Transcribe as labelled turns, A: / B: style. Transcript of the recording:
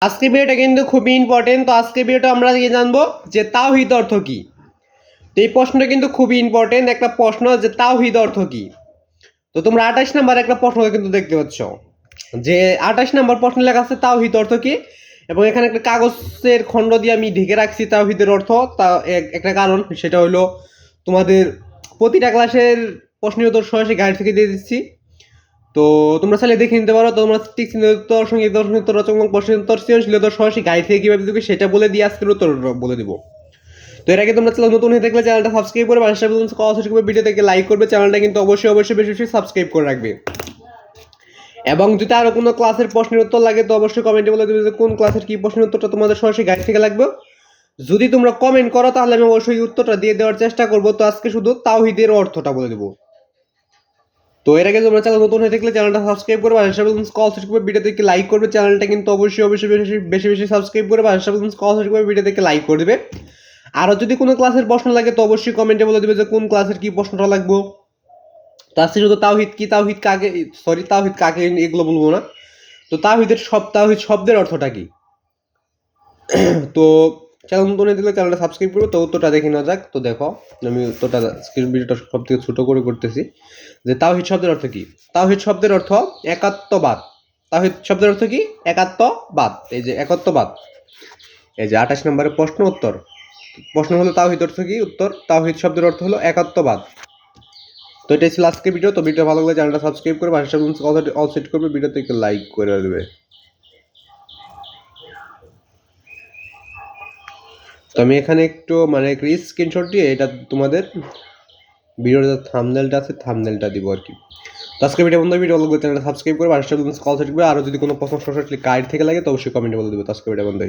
A: আজকে ভিডিওটা কিন্তু খুবই ইম্পর্টেন্ট তো আজকে ভিডিওটা আমরা কি জানব যে তাওহিদ অর্থ কি। তো এই প্রশ্নটা কিন্তু খুবই ইম্পর্টেন্ট একটা প্রশ্ন যে তাওহিদ অর্থ কি। তো তোমরা আঠাশ নাম্বার একটা প্রশ্ন কিন্তু দেখতে পাচ্ছ। যে আঠাশ নাম্বার প্রশ্ন লেখা আছে তাওহিদ অর্থ কি? এবং এখানে একটা কাগজের খণ্ড দিয়ে আমি ঢেকে রাখছি তাওহিদের অর্থ। তা এক- একটা কারণ, সেটা হলো তোমাদের প্রতিটা ক্লাসের প্রশ্নের উত্তর সরাসরি গাইড থেকে দিয়ে দিচ্ছি। তো তোমরা চাইলে দেখে নিতে পারো, তোমরা ঠিক উত্তর সঙ্গে দর্শন উত্তর রচনামূলক প্রশ্নের উত্তর সৃজনশীল উত্তর সরাসরি গাইড থেকে কীভাবে দেবে সেটা বলে দিয়ে আজকের উত্তর বলে দিব। তো এর আগে তোমরা চ্যানেল নতুন হয়ে থাকলে চ্যানেলটা সাবস্ক্রাইব করে পাশে কল শেষ করবে ভিডিও থেকে লাইক করবে, চ্যানেলটা কিন্তু অবশ্যই অবশ্যই বেশি বেশি সাবস্ক্রাইব করে রাখবে। এবং যদি আরও কোনো ক্লাসের প্রশ্নের উত্তর লাগে তো অবশ্যই কমেন্টে বলে দেবে যে কোন ক্লাসের কী প্রশ্নের উত্তরটা তোমাদের সরাসরি গাইড থেকে লাগবে। যদি তোমরা কমেন্ট করো তাহলে আমি অবশ্যই উত্তরটা দিয়ে দেওয়ার চেষ্টা করব। তো আজকে শুধু তাওহিদের অর্থটা বলে দেবো। তো এর আগে তোমরা চ্যানেল নতুন হয়ে থাকলে চ্যানেলটা সাবস্ক্রাইব করবে আর হিসাবে কল সেট করবে ভিডিও থেকে লাইক করবে। চ্যানেলটা কিন্তু অবশ্যই অবশ্যই বেশি বেশি বেশি সাবস্ক্রাইব করবে আর হিসাবে কল সেট করবে ভিডিও থেকে লাইক করে দেবে। আরও যদি কোনো ক্লাসের প্রশ্ন লাগে তো অবশ্যই কমেন্টে বলে দেবে যে কোন ক্লাসের কি প্রশ্নটা লাগবে। তো আজকে শুধু তাওহিদ কি, তাওহিদ কাকে সরি তাওহিদ কাকে এগুলো বলব না। তো তাওহিদের সব, তাওহিদ শব্দের অর্থটা কি? তো চ্যানেল নতুন দিলে চ্যানেলটা সাবস্ক্রাইব করব। তো উত্তরটা দেখে নেওয়া যাক। তো দেখো, আমি উত্তরটা স্ক্রিন ভিডিওটা সব থেকে ছোটো করে করতেছি। যে তাওহিদ শব্দের অর্থ কি? তাওহিদ শব্দের অর্থ একাত্মবাদ। তাওহিদ শব্দের অর্থ কী? একাত্মবাদ। এই যে একাত্মবাদ। এই যে আঠাশ নম্বরের প্রশ্ন উত্তর। প্রশ্ন হলো তাওহিদ অর্থ কী? উত্তর, তাওহিদ শব্দের অর্থ হলো একাত্মবাদ। তো এটাই ছিল আজকে ভিডিও তো ভিডিও ভালো লাগলে চ্যানেলটা সাবস্ক্রাইব করবে। আর অল সেট করবে। ভিডিওতে লাইক করে দেবে। তো আমি এখানে একটু মানে স্ক্রিনশট দিয়ে এটা তোমাদের ভিডিওর থামনেলটা আছে থামনেলটা দিব আর কি। তো আজকে ভিডিও বন্ধু ভিডিও লাগলে চ্যানেলটা সাবস্ক্রাইব করবে, আর কল সেট করবে। আর যদি কোনো প্রশ্ন সরাসরি গাইড থেকে লাগে, তো অবশ্যই কমেন্টে বলে দেবে। তো আজকে ভিডিও বন্ধু